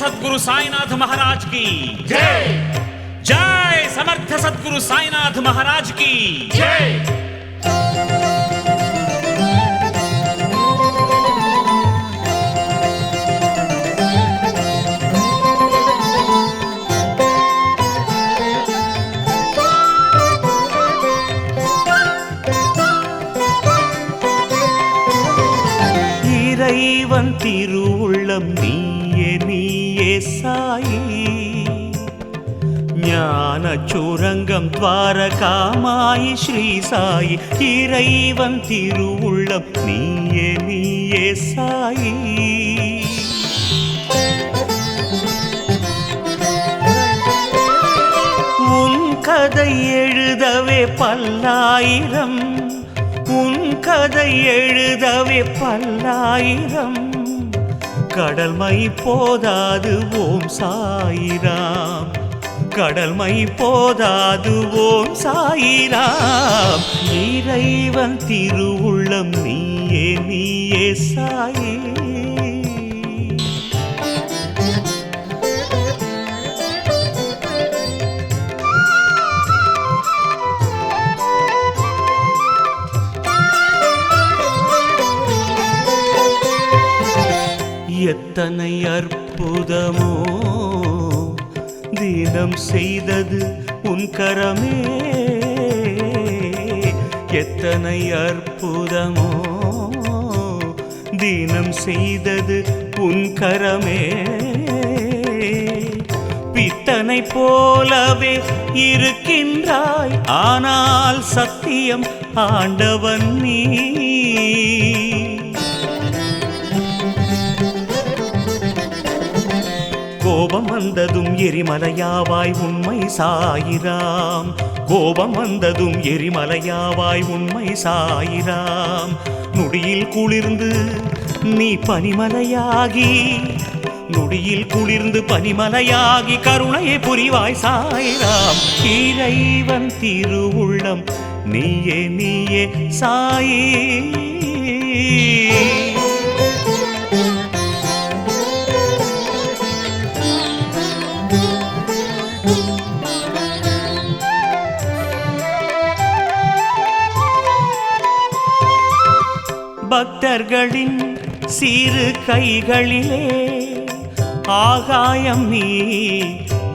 सदगुरु साईनाथ महाराज की। जय। जय समर्थ सदगुरु साईनाथ महाराज की। जय। இறைவன் रूल நீ நீயே சாயி. ஞான சுரங்கம் துவாரகாமாயி ஸ்ரீ சாயி. இறைவன் திருவுள்ளம் நீயே நீயே சாயி. உன் கதை எழுதவே பல்லாயிரம். உன் கதை எழுதவே பல்லாயிரம். கடல் மை போதாது ஓம் சாயிராம். கடல் மை போதாது ஓம் சாயிராம். இறைவன் திருவுள்ளம் நீயே நீயே சாயே. எத்தனை அற்புதமோ. தினம் செய்தது உன் கரமே. எத்தனை அற்புதமோ. தினம் செய்தது உன் கரமே. பித்தனை போலவே இருக்கின்றாய். ஆனால் சத்தியம் ஆண்டவன் நீ. கோபம் வந்ததும் எரிமலையாவாய் உண்மை சாயிராம். கோபம் வந்ததும் எரிமலையாவாய் உண்மை சாயிராம். நொடியில் குளிர்ந்து நீ பனிமலையாகி நொடியில் குளிர்ந்து பனிமலையாகி கருணையை புரிவாய் சாயிராம். இறைவன் திருவுள்ளம் நீயே நீயே சாயே. பக்தர்களின் சிறு கைகளிலே ஆகாயம் நீ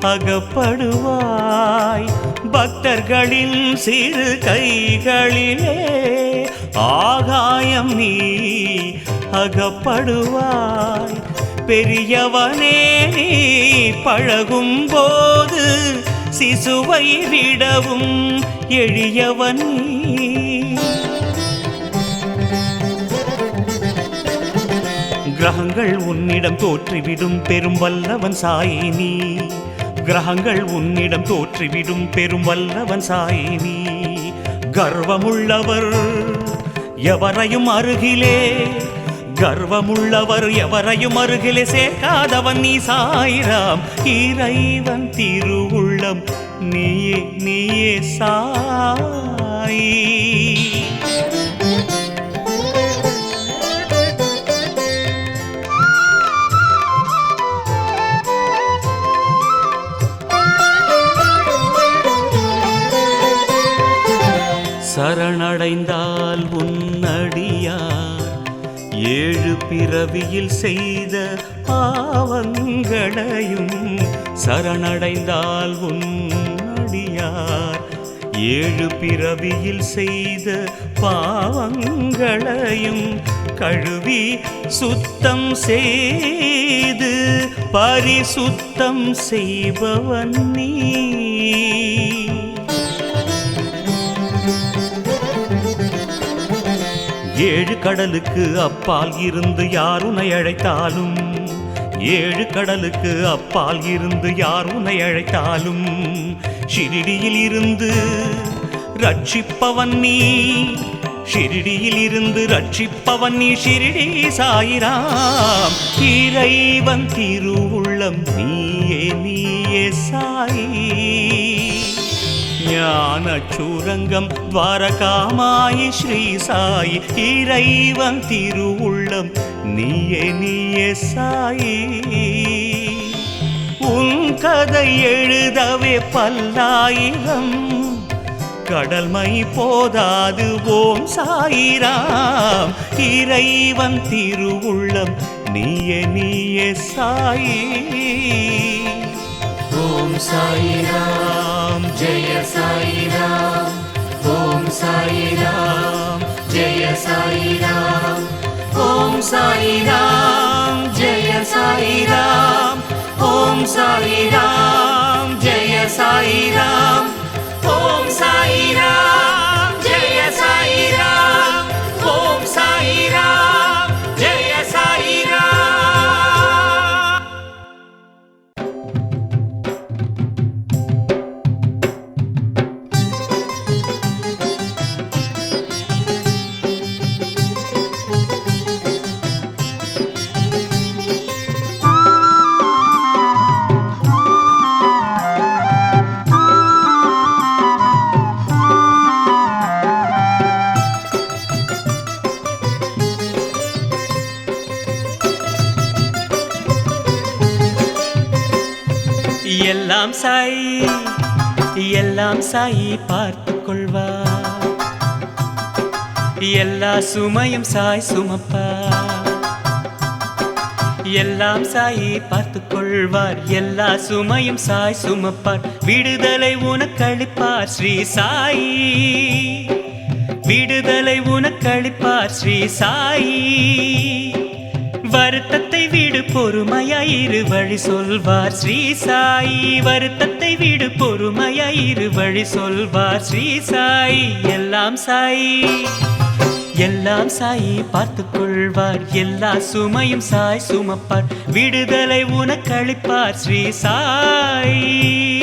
அகப்படுவாய். பக்தர்களின் சிறு கைகளிலே ஆகாயம் நீ அகப்படுவாய். பெரியவனே நீ பழகும் போது சிசுவை விடவும் எளியவன் நீ. கிரகங்கள் உன்னிடம் தோற்றிவிடும் பெரும் வல்லவன் சாயி நீ. கிரகங்கள் உன்னிடம் தோற்றிவிடும் பெரும் வல்லவன் சாயி நீ. கர்வமுள்ளவர் எவரையும் அருகிலே கர்வமுள்ளவர் எவரையும் அருகிலே சேர்க்காதவன் நீ சாயிராம். இறைவன் திருவுள்ளம் நீயே நீயே சாயி. சரணடைந்தால் உன்னடியார் ஏழு பிறவியில் செய்த பாவங்களையும் சரணடைந்தால் உன்னடியார் ஏழு பிறவியில் செய்த பாவங்களையும் கழுவி சுத்தம் செய்து பரிசுத்தம் செய்பவன் நீ. ஏழு கடலுக்கு அப்பால் இருந்து யார் உன்னை அழைத்தாலும்? ஏழு கடலுக்கு அப்பால் இருந்து யார் உன்னை அழைத்தாலும்? ஷிரிடியில் இருந்து ரட்சிப்பவன் நீ ஷிரிடியில் இருந்து ரட்சிப்பவன் நீ ஷிரிடி சாயிராம். இறைவன் திருவுள்ளம் நீயே நீயே சாயி. ஞான சூரங்கம் துவாரகாமாயி ஸ்ரீ சாயி. இறைவன் திருவுள்ளம் நீயே நீயே சாயி. உன் கதை எழுதவே பல்லாயிரம் கடல்மை போதாது ஓம் சாயிராம். இறைவன் திருவுள்ளம் நீயே நீயே சாயி. ஓம் சாயிராம். ஜெய சாயிராம். ஓம் சாயிராம். ஜெய சாயிராம். ஓம் சாயிராம். ஜெய சாயிராம். ஓம் சாயிராம். ஜெய சாயிராம். ஓம் சாயிராம். எல்லாம் சாய் எல்லாம் சாயி பார்த்து கொள்வா எல்லா சுமையும் சாய் சுமப்பா. எல்லாம் சாயி பார்த்து கொள்வார் எல்லா சுமையும் சாய் சுமப்பார். விடுதலை உனக்களிப்பார் ஸ்ரீ சாயி. விடுதலை உனக்களிப்பார் ஸ்ரீ சாயி. வருத்தத்தை விடு பொறுமையாயிரு வழி சொல்வார். ஸ்ரீ சாயி வருத்தத்தை விடு பொறுமையாயிரு வழி சொல்வார். ஸ்ரீ சாயி எல்லாம் சாயி. எல்லாம் சாயி பார்த்து கொள்வார். எல்லா சுமையும் சாய் சுமப்பார். விடுதலை உனக்களிப்பார் ஸ்ரீ சாயி.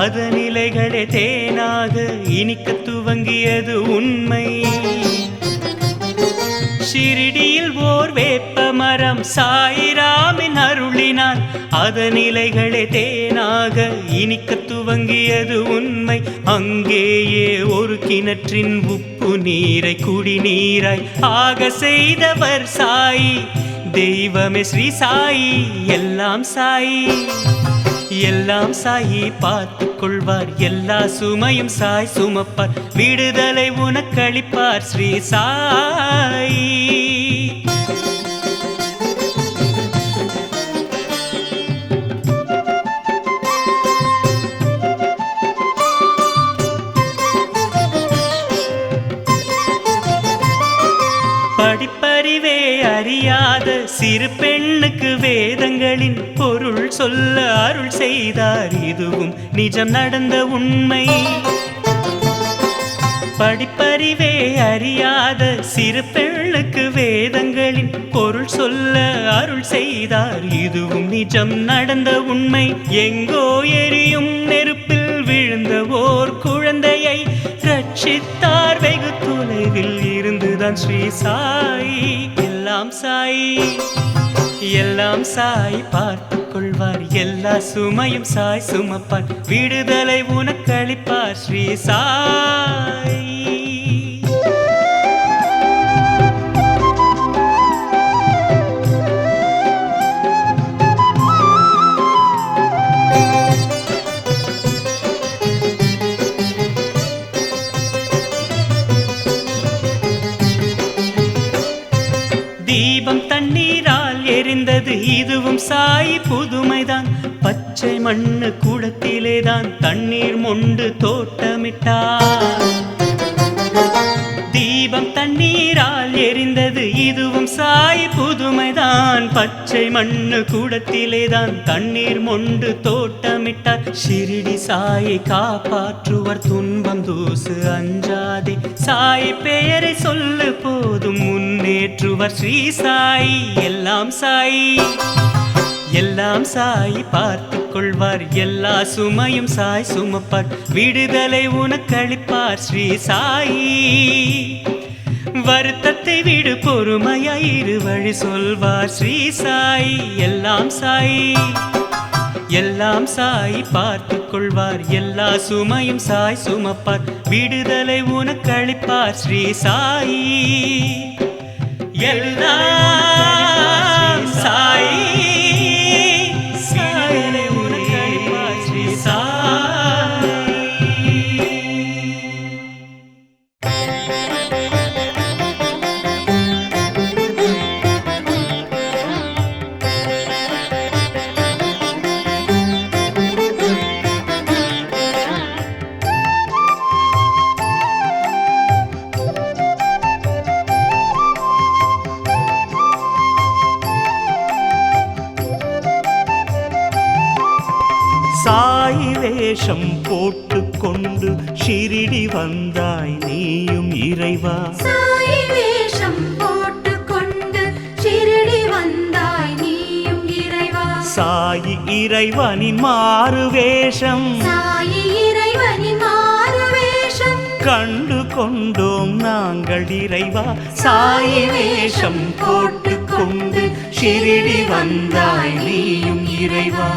அதனிலைகளே தேனாக இனிக்க துவங்கியது உண்மை. ஷிரிடியில் ஓர் வேப்ப மரம் சாயிராமின் அருளினார் அதன் இலைகளே தேனாக இனிக்க துவங்கியது உண்மை. அங்கேயே ஒரு கிணற்றின் உப்பு நீரை குடிநீராய். ஆக செய்தவர் சாயி தெய்வமே ஸ்ரீ சாயி எல்லாம் சாயி. எல்லாம் சாயி பார்த்து கொள்வார் எல்லா சுமையும் சாய் சுமப்பார். விடுதலை உனக்களிப்பார் ஸ்ரீ சாயி. படிப்பறிவே அறியாத சிறு பெண்ணுக்கு வேதங்களின் பொருள் சொல்ல அருள் செய்தார் இதுவும் நிஜம் நடந்த உண்மை. படிப்பறிவே அறியாத சிறு பெண்ணுக்கு வேதங்களின் பொருள் சொல்ல அருள் செய்தார் இதுவும் நிஜம் நடந்த உண்மை. எங்கோ எரியும் நெருப்பில் விழுந்த ஓர் குழந்தையை ரட்சித்தார் வெகு தொலைவில் இருந்துதான் ஸ்ரீ சாயி. எல்லாம் சாயி. எல்லாம் சாய் பார்த்து கொள்வார். எல்லா சுமையும் சாய் சுமப்பார். விடுதலை உனக்களிப்பார் ஸ்ரீ சாய். பச்சை மண்ணு கூடத்திலேதான் தண்ணீர் மொண்டு தோட்டமிட்டார். தீபம் தண்ணீரால் எரிந்தது இதுவும் சாய் புதுமைதான். பச்சை மண்ணு கூடத்திலேதான் தண்ணீர் மொண்டு தோட்டமிட்டார். ஷிரிடி சாயை காப்பாற்றுவர் துன்பம் தூசு அஞ்சாதே. சாய் பெயரை சொல்லு போதும் முன்னேற்றுவர் ஸ்ரீ சாய். எல்லாம் சாய். எல்லாம் சாய் பார்த்து கொள்வார். எல்லா சுமையும் சாய் சுமப்பார். விடுதலை உனக்களிப்பார் ஸ்ரீ சாயி. வருத்தத்தை விடு பொறுமையாயிரு வழி சொல்வார் ஸ்ரீ சாய். எல்லாம் சாய். எல்லாம் சாய் பார்த்து கொள்வார். எல்லா சுமையும் சாய் சுமப்பார். விடுதலை உனக்கு அளிப்பார் ஸ்ரீ சாய். எல்லாம் சாய். வேஷம் போட்டுக்கொண்டு ஷிரிடி வந்தாய் நீயும் இறைவா. வேஷம் போட்டுக்கொண்டு ஷிரடி வந்தாய் நீயும் இறைவா. சாய் இறைவனின் மாறு வேஷம். சாயி இறைவனின் மாறு வேஷம். கண்டு கொண்டோம் நாங்கள் இறைவா. சாய் வேஷம் போட்டுக்கொண்டு ஷிரிடி வந்தாய் நீயும் இறைவா.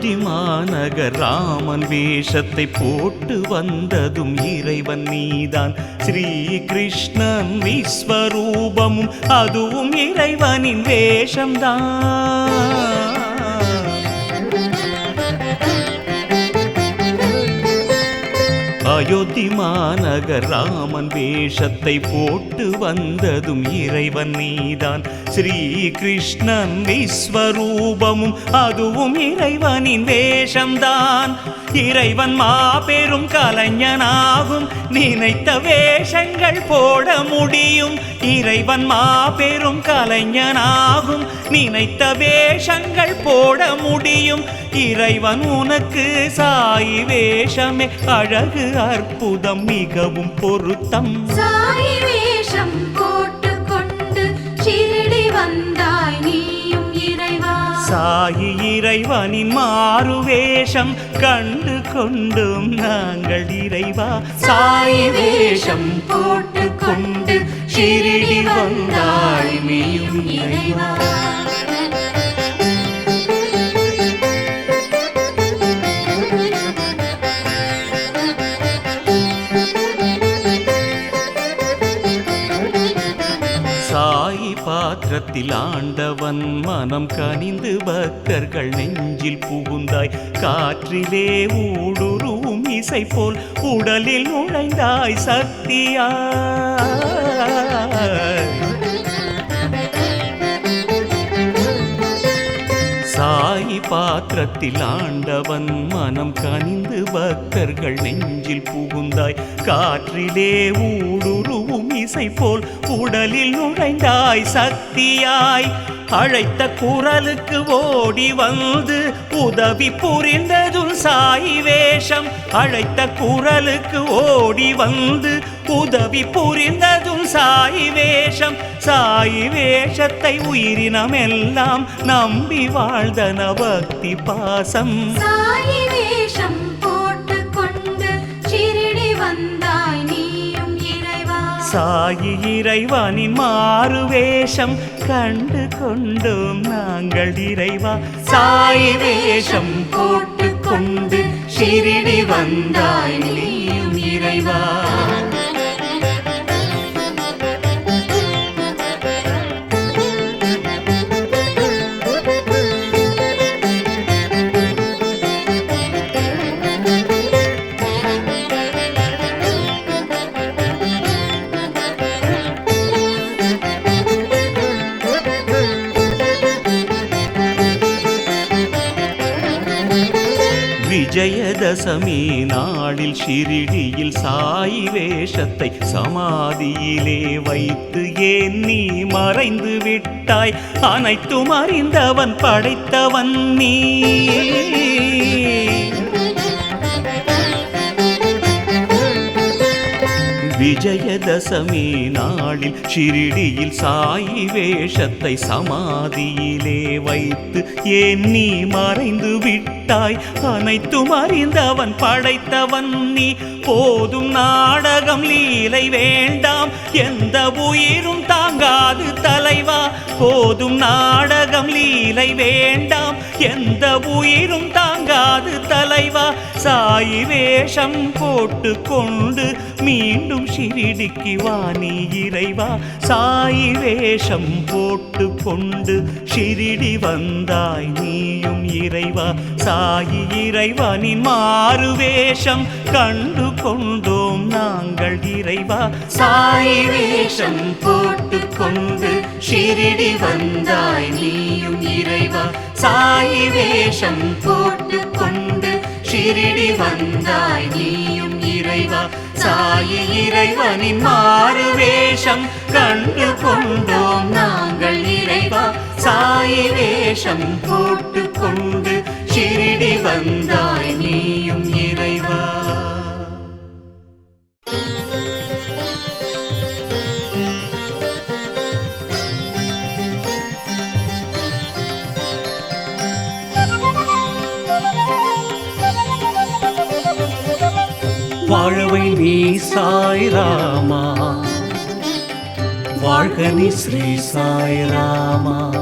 மாநகர் ராமன் வேஷத்தை போட்டு வந்ததும் இறைவன் நீதான். ஸ்ரீ கிருஷ்ணன் விஸ்வரூபமும் அதுவும் இறைவனின் வேஷம்தான். அயோத்தி மாநகர் ராமன் வேஷத்தை போட்டு வந்ததும் இறைவன் நீதான். ஸ்ரீ கிருஷ்ணன் விஸ்வரூபமும் அதுவும் இறைவனின் வேஷம்தான். இறைவன் மாபெரும் கலைஞனாகும். நினைத்த வேஷங்கள் போட முடியும். இறைவன் மாபெரும் கலைஞனாகும். நினைத்த வேஷங்கள் போட முடியும். இறைவன் உனக்கு சாய் வேஷமே. அழகு அற்புதம் மிகவும் பொருத்தம். சாயி வேஷம் சாயி இறைவனின் மாறு வேஷம் கண்டு கொண்டும் நாங்கள் இறைவா. சாய் வேஷம் போட்டு கொண்டு ஷிரிடி வந்தாய் நீயும் இறைவா. சாய் பாத்திரத்தில் ஆண்டவன் மனம் கனிந்து பக்தர்கள் நெஞ்சில் புகுந்தாய். காற்றிலே ஊடுருவும் இசை போல் உடலில் நுழைந்தாய் சக்தியா. பாத்திரத்தில் ஆண்டவன் மனம் கனிந்து பக்தர்கள் நெஞ்சில் புகுந்தாய். காற்றிலே ஊடுருவும் இசை போல் உடலில் நுழைந்தாய். சக்தியாய் அழைத்த குரலுக்கு ஓடி வந்து உதவி புரிந்ததும் சாய் வேஷம். அழைத்த குரலுக்கு ஓடி வந்து உதவி புரிந்ததும் சாய் வேஷம் சாய் வேஷத்தை உயிரினமெல்லாம் நம்பி வாழ்ந்தன பக்தி பாசம். சாயி வேஷம் போட்டுக்கொண்டு ஷிரடி வந்தாய் நீயும் இறைவா. சாயி இறைவனின் மாறு வேஷம் கண்டு கொண்டோம் நாங்கள் இறைவா. சாய் வேஷம் போட்டு கொண்டு ஷிரிடி வந்தாய் நீயும் இறைவா. விஜயதசமி நாளில் ஷிரிடியில் சாய் வேஷத்தை சமாதியிலே வைத்து ஏன் நீ மறைந்து விட்டாய் அனைத்தும் அறிந்தவன் படைத்தவன் நீ. விஜயதசமி நாளில் ஷிரிடியில் சாயி வேஷத்தை சமாதியிலே வைத்து ஏன் நீ மறைந்து விட்டாய்? அனைத்தும் அறிந்தவன் படைத்தவன் நீ. போதும் நாடகம் லீலை வேண்டாம். எந்த உயிரும் தாங்காது தலைவா போதும் நாடகம் லீலை வேண்டாம். எந்த உயிரும் தாங்காது தலைவா சாயி வேஷம் போட்டு கொண்டு மீண்டும் ஷிரிடிக்கு வாணி இறைவா. சாயி வேஷம் போட்டு கொண்டு ஷிரிடி வந்தாய் நீயும் இறைவா. சாயி இறைவனின் மாறு வேஷம் கண்டு கொண்டோம் நாங்கள் இறைவா. சாயி வேஷம் போட்டு கொண்டு ஷிரிடி வந்தாய் நீயும் இறைவா. சாயி வேஷம் போட்டு கொண்டு ஷிரிடி வந்தாய் நீயும் இறைவா. சாயி இறைவனின் மாறு வேஷம் கண்டு கொண்டோம் நாங்கள் இறைவா. சாயி வேஷம் போட்டு கொண்டு ஷிரிடி வந்தாய் நீ நீ சாய் ராமா. வாழ்க நீ ஸ்ரீ சாய் ராமா.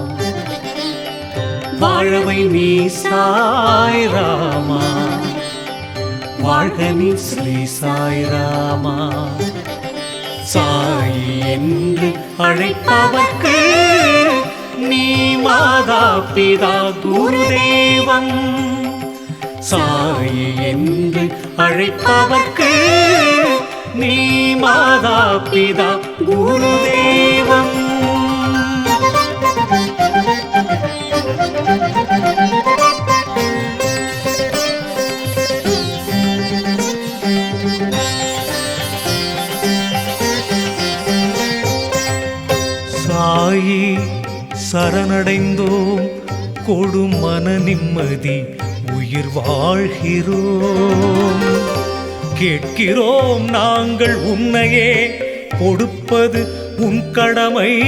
வாழவை நீ சாய் ராமா. வாழ்க நீ ஸ்ரீ சாய் ராமா. சாய் என்று அழைப்பவர்க்கு நீ மாதா பிதா குருதேவன். சாய் என்று அழைப்பவர்க்கு நீ மாதா பிதா குருதேவம். சாயி சரணடைந்தோம் கொடும் மன நிம்மதி உயிர் வாழ்கிறோம். கேட்கிறோம் நாங்கள் உன்னையே. கொடுப்பது உன் கடமை.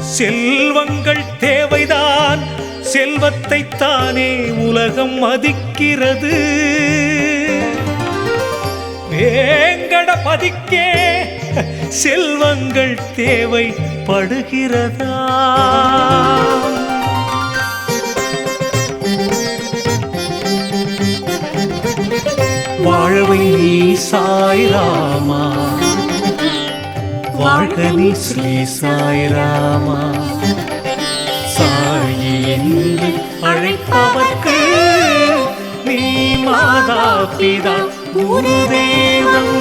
செல்வங்கள் தேவைதான். செல்வத்தை தானே உலகம் மதிக்கிறது. வேங்கடபதிக்கே செல்வங்கள் தேவைப்படுகிறதா? வாழவை நீ சாய்ராமா வாழ்க நீ ஸ்ரீ சாய்ராமா சாயி என்று அழைப்பவர்க்கு நீ மாதா பிதா குருதேவன்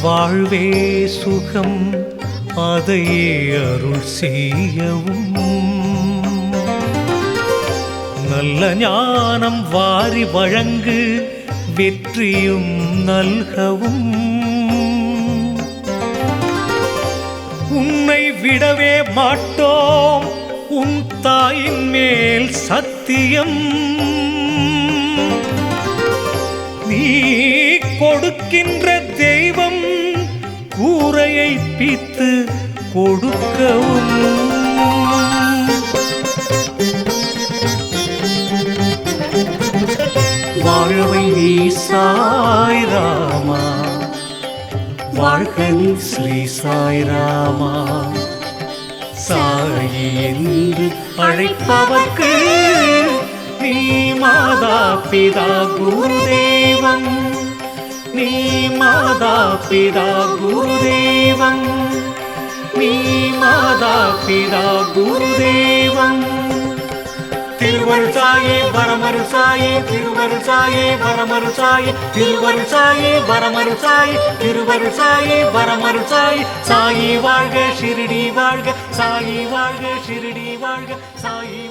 வாழ்வே சுகம் அதையே அருள் செய்யவும். நல்ல ஞானம் வாரி வழங்கு வெற்றியும் நல்கவும். உன்னை விடவே மாட்டோம் உன் தாயின் மேல் சத்தியம். நீ கொடுக்கின்ற தெய்வம் கூரையை பித்து கொடுக்கவும். வாழவை நீ சாய் வாழ்கன் ஸ்ரீ சாய் ராமா. சாயி என்று அழைப்பவர்க்கு நீ மாதா பிதா குருதேவன். நீ மாதா பிதா குருதேவன். நீ மாதா பிதா குருதேவன். திருவருள் சாயே வரமருள் சாயே திருவருள் சாயே வரமருள் சாயே திருவருள் சாயே வரமருள் சாயே திருவருள் சாயே வரமருள் சாயே. சாயி வாழ்க ஷிரடி வாழ்க சாயி வாழ்க ஷிரடி வாழ்க சாயி